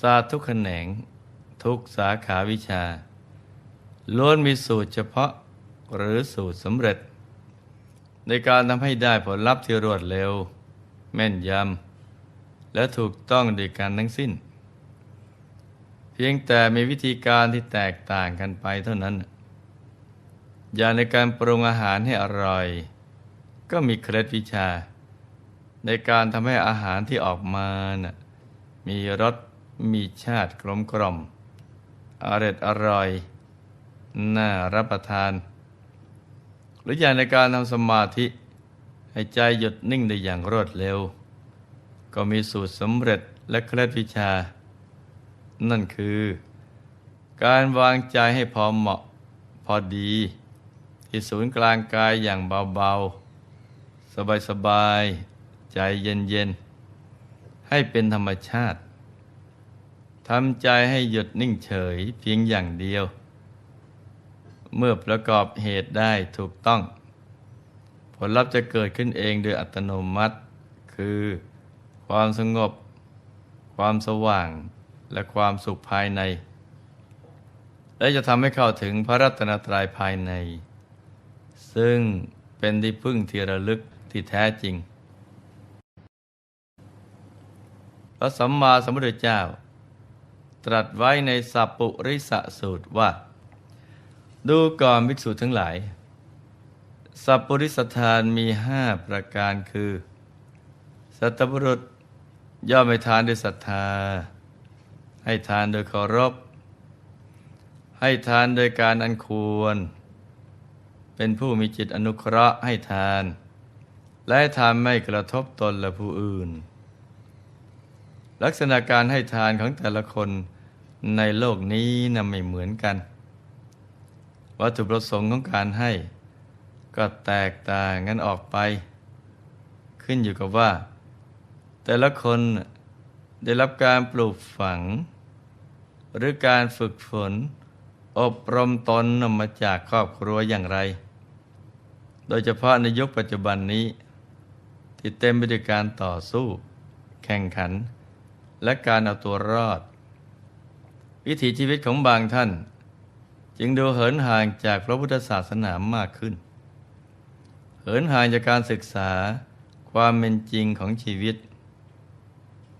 ศาสตร์ทุกแขนง ทุกสาขาวิชา ล้วนมีสูตรเฉพาะหรือสูตรสำเร็จ ในการทำให้ได้ผลลัพธ์ที่รวดเร็ว แม่นยำ และถูกต้องโดยการทั้งสิ้น เพียงแต่มีวิธีการที่แตกต่างกันไปเท่านั้น อย่างในการปรุงอาหารให้อร่อย ก็มีเคล็ดวิชา ในการทำให้อาหารที่ออกมานะ่ะมีรส มีชาติกลมกล่อมอร่อยอร่อย น่ารับประทาน หรืออย่างในการทำสมาธิ ให้ใจหยุดนิ่งได้อย่างรวดเร็ว ก็มีสูตรสำเร็จและเคล็ดวิชา นั่นคือ การวางใจให้พอเหมาะพอดี ที่ศูนย์กลางกายอย่างเบาๆ สบายๆ ใจเย็นๆ ให้เป็นธรรมชาติ ทำใจให้หยุดนิ่งเฉยเพียงอย่างเดียว เมื่อประกอบเหตุได้ถูกต้อง ผลลัพธ์จะเกิดขึ้นเองโดยอัตโนมัติ คือ ความสงบ ความสว่างและความสุขภายใน และจะทำให้เข้าถึงพระรัตนตรัยภายใน ซึ่งเป็นที่พึ่งที่ระลึกที่แท้จริง พระสัมมาสัมพุทธเจ้า ตรัสไว้ในสัพปุริสสูตรว่า ดูก่อนภิกษุทั้งหลาย สัพปุริสทานมีห้าประการคือ สัตบุรุษย่อมให้ทานด้วยศรัทธา ให้ทานโดยเคารพ ให้ทานโดยการอันควร เป็นผู้มีจิตอนุเคราะห์ให้ทาน และให้ทานไม่กระทบตนและผู้อื่น ลักษณะการให้ทานของแต่ละคนในโลกนี้นะไม่เหมือนกัน วัตถุประสงค์ของการให้ ก็แตกต่างกันออกไป ขึ้นอยู่กับว่า แต่ละคนได้รับการปลูกฝัง หรือการฝึกฝน อบรมตนมาจากครอบครัวอย่างไร โดยเฉพาะในยุคปัจจุบันนี้ ที่เต็มไปด้วยการต่อสู้ แข่งขัน และการเอาตัวรอด วิถีชีวิตของบางท่าน จึงดูเหินห่างจากพระพุทธศาสนามากขึ้น เหินห่างจากการศึกษาความเป็นจริงของชีวิต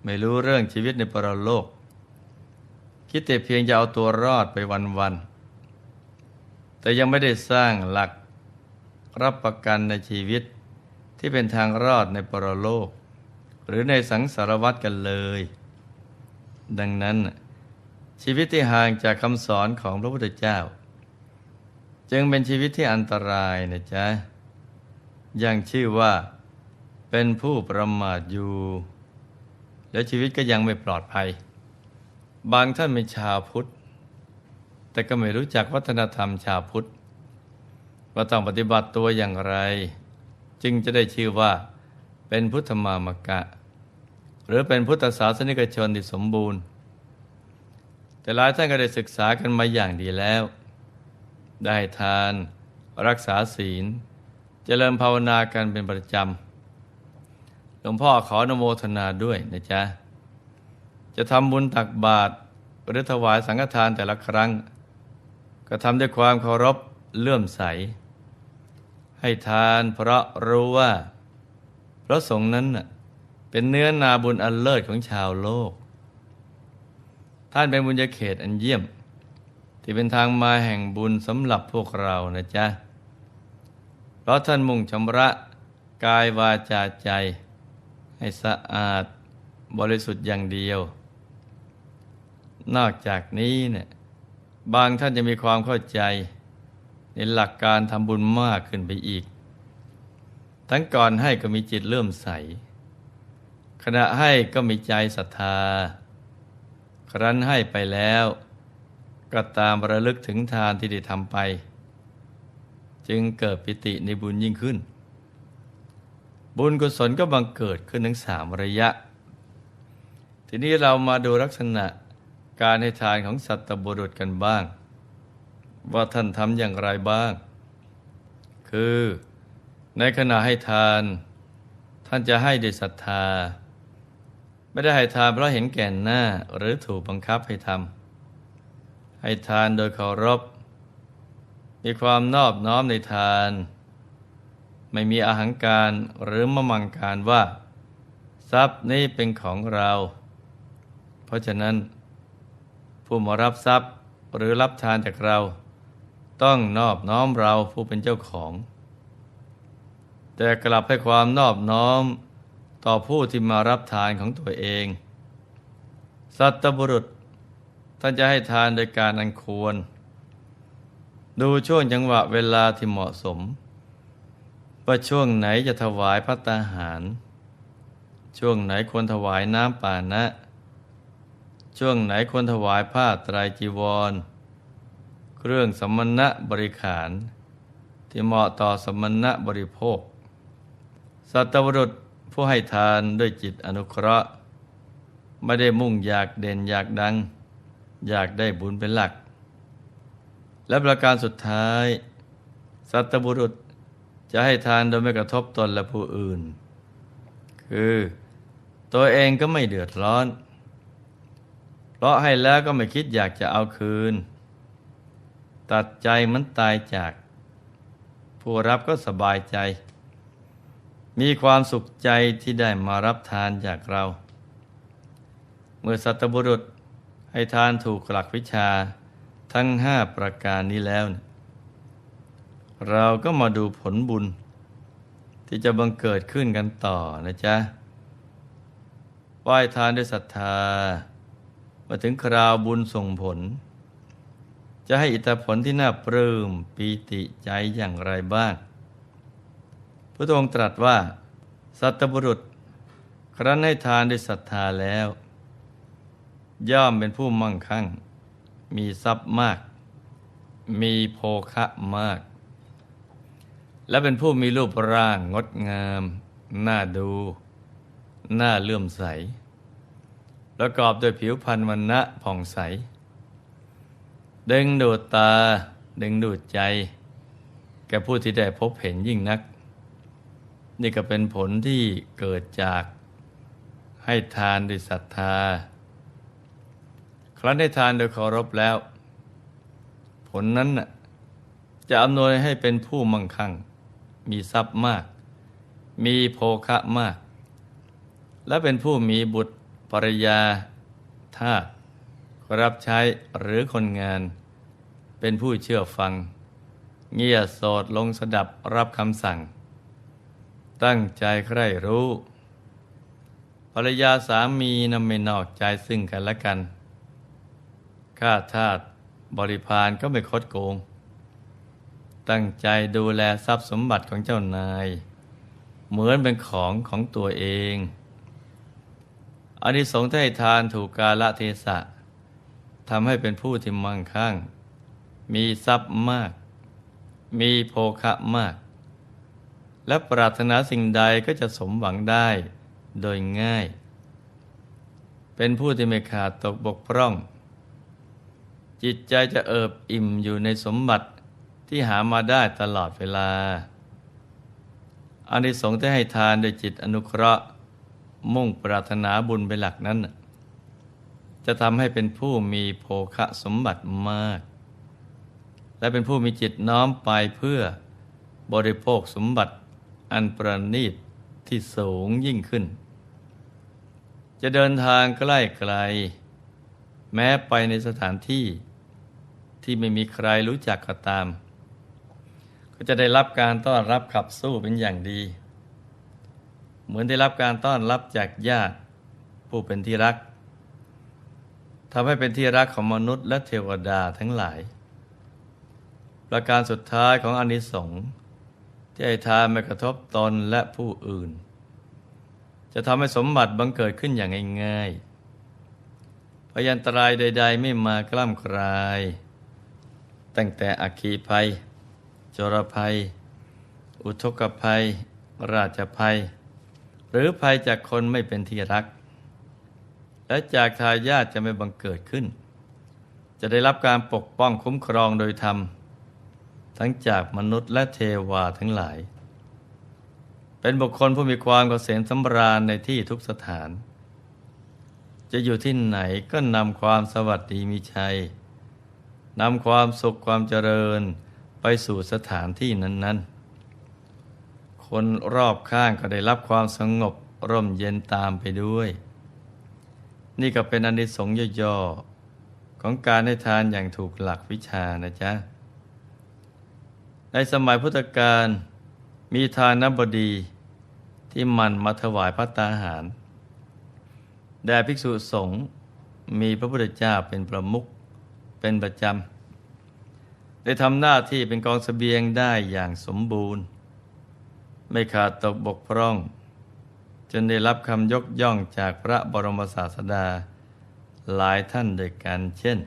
ไม่รู้เรื่องชีวิตในปรโลก คิดแต่เพียงจะเอาตัวรอดไปวันๆ แต่ยังไม่ได้สร้างหลักรับประกันในชีวิตที่เป็นทางรอดในปรโลก หรือในสังสารวัตกันเลย ดังนั้น ชีวิตที่ห่างจากคำสอนของพระพุทธเจ้า จึงเป็นชีวิตที่อันตรายนะจ๊ะยังชื่อว่าเป็นผู้ประมาทอยู่ และชีวิตก็ยังไม่ปลอดภัย บางท่านเป็นชาวพุทธ แต่ก็ไม่รู้จักวัฒนธรรมชาวพุทธว่าต้องปฏิบัติตัวอย่างไร จึงจะได้ชื่อว่าเป็นพุทธมามกะ หรือเป็นพุทธศาสนิกชนที่สมบูรณ์ แต่หลายท่านก็ได้ศึกษากันมาอย่างดีแล้ว ได้ทานรักษาศีลเจริญภาวนากันเป็นประจำหลวงพ่อขอนโมทนาด้วยนะจ๊ะ จะทำบุญตักบาตรหรือถวายสังฆทานแต่ละครั้ง ก็ทำด้วยความเคารพเลื่อมใส ให้ทานเพราะรู้ว่าพระสงฆ์นั้นน่ะ เป็นเนื้อนาบุญอันเลิศของชาวโลก ท่านเป็นบุญญาเขตอันเยี่ยม ที่เป็นทางมาแห่งบุญสำหรับพวกเรานะจ๊ะ เพราะท่านมุ่งชำระกายวาจาใจ ให้สะอาดบริสุทธิ์อย่างเดียว นอกจากนี้เนี่ยบางท่านจะมีความเข้าใจ ในหลักการทำบุญมากขึ้นไปอีก ทั้งก่อนให้ก็มีจิตเลื่อมใส ขณะให้ก็มีใจศรัทธา ครั้นให้ไปแล้ว ก็ตามระลึกถึงทานที่ได้ทำไป จึงเกิดปิติในบุญยิ่งขึ้น บุญกุศลก็บังเกิดขึ้นทั้งสามระยะ ทีนี้เรามาดูลักษณะการให้ทานของสัตบุรุษกันบ้าง ว่าท่านทำอย่างไรบ้าง คือในขณะให้ทาน ท่านจะให้ด้วยศรัทธา ไม่ได้ให้ทานเพราะเห็นแก่นหน้าหรือถูกบังคับให้ทำให้ทานโดยเคารพ มีความนอบน้อมในทาน ไม่มีอาหังการหรือมะมังการว่า ทรัพย์นี้เป็นของเรา เพราะฉะนั้น ผู้มารับทรัพย์หรือรับทานจากเรา ต้องนอบน้อมเราผู้เป็นเจ้าของ แต่กลับให้ความนอบน้อม ต่อผู้ที่มารับทานของตัวเอง สัตบุรุษท่านจะให้ทานโดยการอันควร ดูช่วงจังหวะเวลาที่เหมาะสม ว่าช่วงไหนจะถวายพัตตาหาร ช่วงไหนควรถวายน้ำป่านะ ช่วงไหนควรถวายผ้าไตรจีวร เครื่องสมณะบริขาร ที่เหมาะต่อสมณะบริโภค สัตบุรุษ ผู้ให้ทานด้วยจิตอนุเคราะห์ ไม่ได้มุ่งอยากเด่นอยากดัง อยากได้บุญเป็นหลัก และประการสุดท้าย สัตบุรุษจะให้ทานโดยไม่กระทบตนและผู้อื่น คือตัวเองก็ไม่เดือดร้อน เพราะให้แล้วก็ไม่คิดอยากจะเอาคืน ตัดใจมันตายจาก ผู้รับก็สบายใจ มีความสุขใจที่ได้มารับทานจากเรา เมื่อสัตบุรุษให้ทานถูกหลักวิชาทั้งห้าประการนี้แล้ว เราก็มาดูผลบุญ ที่จะบังเกิดขึ้นกันต่อนะจ๊ะไหว้ทานด้วยศรัทธา มาถึงคราวบุญส่งผล จะให้อิทธิผลที่น่าปลื้มปีติใจอย่างไรบ้าง พระองค์ตรัสว่า สัตบุรุษ ครั้นให้ทานด้วยศรัทธาแล้ว ย่อมเป็นผู้มั่งคั่ง มีทรัพย์มาก มีโภคะมาก และเป็นผู้มีรูปร่างงดงาม น่าดู น่าเลื่อมใส ประกอบด้วยผิวพรรณวันณะผ่องใส ดึงดูดตา ดึงดูดใจ แก่ผู้ที่ได้พบเห็นยิ่งนัก นี่ก็เป็นผลที่เกิดจากให้ทานด้วยศรัทธา ครั้นได้ทานโดยเคารพแล้ว ผลนั้นจะอำนวยให้เป็นผู้มั่งคั่ง มีทรัพย์มาก มีโภคะมาก และเป็นผู้มีบุตรภรรยา ทาสรับใช้หรือคนงาน เป็นผู้เชื่อฟัง เงียโสดลงสดับรับคำสั่ง ตั้งใจใคร่รู้ ภรรยาสามีนำไม่นอกใจซึ่งกันและกัน ข้าทาสบริพารก็ไม่คดโกง ตั้งใจดูแลทรัพย์สมบัติของเจ้านาย เหมือนเป็นของของตัวเองอานิสงส์ที่ให้ทานถูกกาละเทศะทำให้เป็นผู้ที่มั่งคั่ง มีทรัพย์มาก มีโภคะมาก และปรารถนาสิ่งใดก็จะสมหวังได้โดยง่าย เป็นผู้ที่ไม่ขาดตกบกพร่อง จิตใจจะเอิบอิ่มอยู่ในสมบัติที่หามาได้ตลอดเวลาอานิสงส์ที่ให้ทานโดยจิตอนุเคราะห์ มุ่งปรารถนาบุญเป็นหลักนั้น จะทำให้เป็นผู้มีโภคะสมบัติมาก และเป็นผู้มีจิตน้อมไปเพื่อบริโภคสมบัติ อันประณีตที่สูงยิ่งขึ้น จะเดินทางใกล้ไกล แม้ไปในสถานที่ที่ไม่มีใครรู้จักก็ตาม ก็จะได้รับการต้อนรับขับสู้เป็นอย่างดี เหมือนได้รับการต้อนรับจากญาติผู้เป็นที่รักทำให้เป็นที่รักของมนุษย์และเทวดาทั้งหลาย ประการสุดท้ายของอนิสงส์ ที่ให้ทานไม่กระทบตนและผู้อื่น จะทำให้สมบัติบังเกิดขึ้นอย่างง่ายๆพยันตรายใด ๆ ไม่มากล้ำกลาย ตั้งแต่อัคคีภัย จรภัย อุทกภัย ราชภัย หรือภัยจากคนไม่เป็นที่รัก และจากทายาทจะไม่บังเกิดขึ้น จะได้รับการปกป้องคุ้มครองโดยธรรม ทั้งจากมนุษย์และเทวาทั้งหลาย เป็นบุคคลผู้มีความเกษมสำราญในที่ทุกสถาน จะอยู่ที่ไหนก็นำความสวัสดีมีชัยนำความสุขความเจริญไปสู่สถานที่นั้น ๆ คนรอบข้างก็ได้รับความสงบร่มเย็นตามไปด้วย นี่ก็เป็นอนิสงส์ย่อๆของการให้ทานอย่างถูกหลักวิชานะจ๊ะ ในสมัยพุทธกาลมีทานนบดีที่มันมาถวายพระตาหาร แด่ภิกษุสงฆ์มีพระพุทธเจ้าเป็นประมุขเป็นประจำ ได้ทำหน้าที่เป็นกองสเสบียงได้อย่างสมบูรณ์ ไม่ขาดตกบกพร่อง จนได้รับคำยกย่องจากพระบรมศาสดา หลายท่านด้วยกันเช่น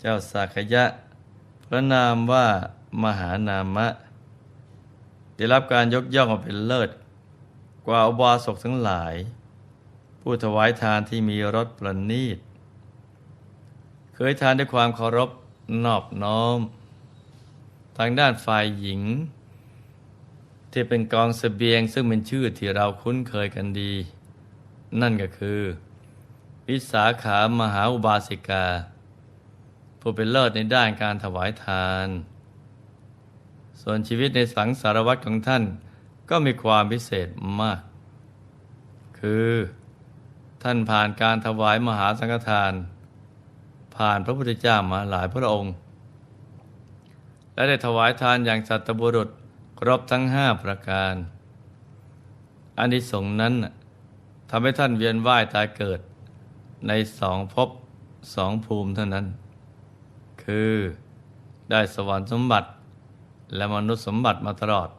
เจ้าสักยะ พระนามว่า มหานามะ ได้รับการยกย่องมาเป็นเลิศ กว่าอุบาสกทั้งหลาย ผู้ถวายทานที่มีรสประณีต เคยทานด้วยความเคารพนอบน้อม ทางด้านฝ่ายหญิง ที่เป็นกองสเสบียงซึ่งเป็นชื่อที่เราคุ้นเคยกันดี นั่นก็คือวิสาขามหาอุบาสิกา ผู้เป็นเลิศในด้านการถวายทาน ส่วนชีวิตในสังสารวัตรของท่านก็มีความพิเศษมาก คือท่านผ่านการถวายมหาสังฆทาน ผ่านพระพุทธเจ้ามาหลายพระองค์ และได้ถวายทานอย่างสัตบุรุษครบทั้งห้าประการอานิสงส์นั้นทำให้ท่านเวียนว่ายตายเกิด ในสองภพสองภูมิเท่านั้น คือได้สวรรค์สมบัติ และมนุษย์สมบัติมาตลอด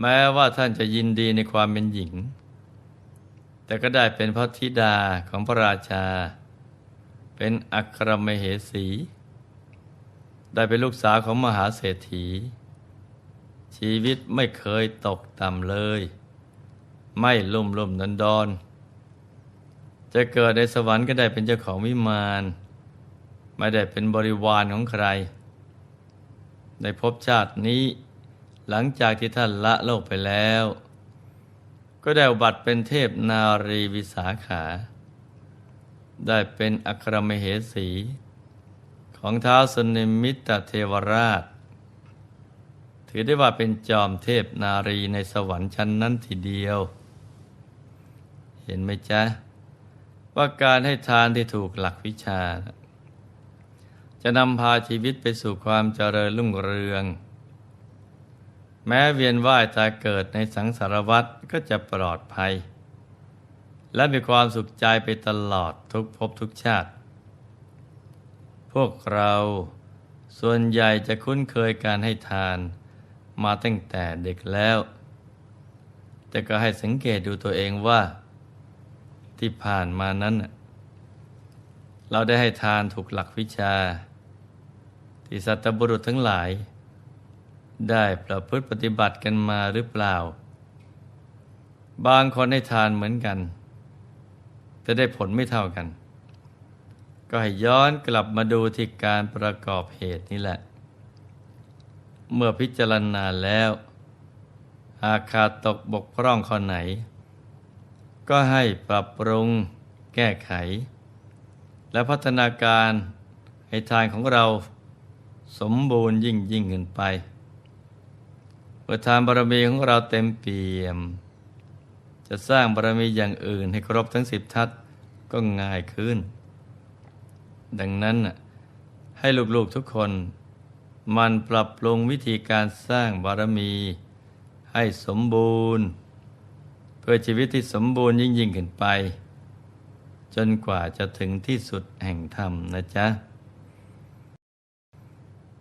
แม้ว่าท่านจะยินดีในความเป็นหญิง แต่ก็ได้เป็นพระธิดาของพระราชา เป็นอัครมเหสี ได้เป็นลูกสาวของมหาเศรษฐี ชีวิตไม่เคยตกต่ำเลย ไม่ลุ่มลุ่มดอนดอน จะเกิดในสวรรค์ก็ได้เป็นเจ้าของวิมาน ไม่ได้เป็นบริวารของใคร ในภพชาตินี้ หลังจากที่ท่านละโลกไปแล้ว ก็ได้อุบัติเป็นเทพนารีวิสาขา ได้เป็นอัครมเหสี ของท้าวสนิมิตเทวราช ถือได้ว่าเป็นจอมเทพนารีในสวรรค์ชั้นนั้นทีเดียว เห็นไหมจ๊ะ ว่าการให้ทานที่ถูกหลักวิชา จะนำพาชีวิตไปสู่ความเจริญรุ่งเรือง แม้เวียนว่ายตายเกิดในสังสารวัฏก็จะปลอดภัย และมีความสุขใจไปตลอดทุกภพทุกชาติ พวกเราส่วนใหญ่จะคุ้นเคยการให้ทานมาตั้งแต่เด็กแล้ว แต่ก็ให้สังเกตดูตัวเองว่า ที่ผ่านมานั้น เราได้ให้ทานถูกหลักวิชา ที่สัตบุรุษทั้งหลาย ได้ประพฤติปฏิบัติกันมาหรือเปล่า บางคนให้ทานเหมือนกัน แต่ได้ผลไม่เท่ากัน ก็ให้ย้อนกลับมาดูที่การประกอบเหตุนี่แหละ เมื่อพิจารณาแล้วหากขาดตกบกพร่องข้อไหน ก็ให้ปรับปรุงแก้ไข และพัฒนาการให้ทานของเรา สมบูรณ์ยิ่งยิ่งขึ้นไปเพื่อทานบารมีของเราเต็มเปี่ยม จะสร้างบารมีอย่างอื่นให้ครบทั้งสิบทัศก็ง่ายขึ้น ดังนั้นให้ลูกๆทุกคนมันปรับปรุงวิธีการสร้างบารมี ให้สมบูรณ์ เพื่อชีวิตที่สมบูรณ์ยิ่งยิ่งขึ้นไป จนกว่าจะถึงที่สุดแห่งธรรมนะจ๊ะ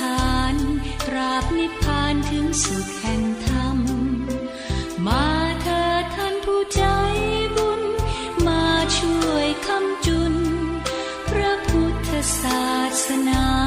ฐานตราบนิพพานถึงสุดแห่งธรรม มาเถิดท่านผู้ใจบุญ มาช่วยคำจุน พระพุทธศาสนา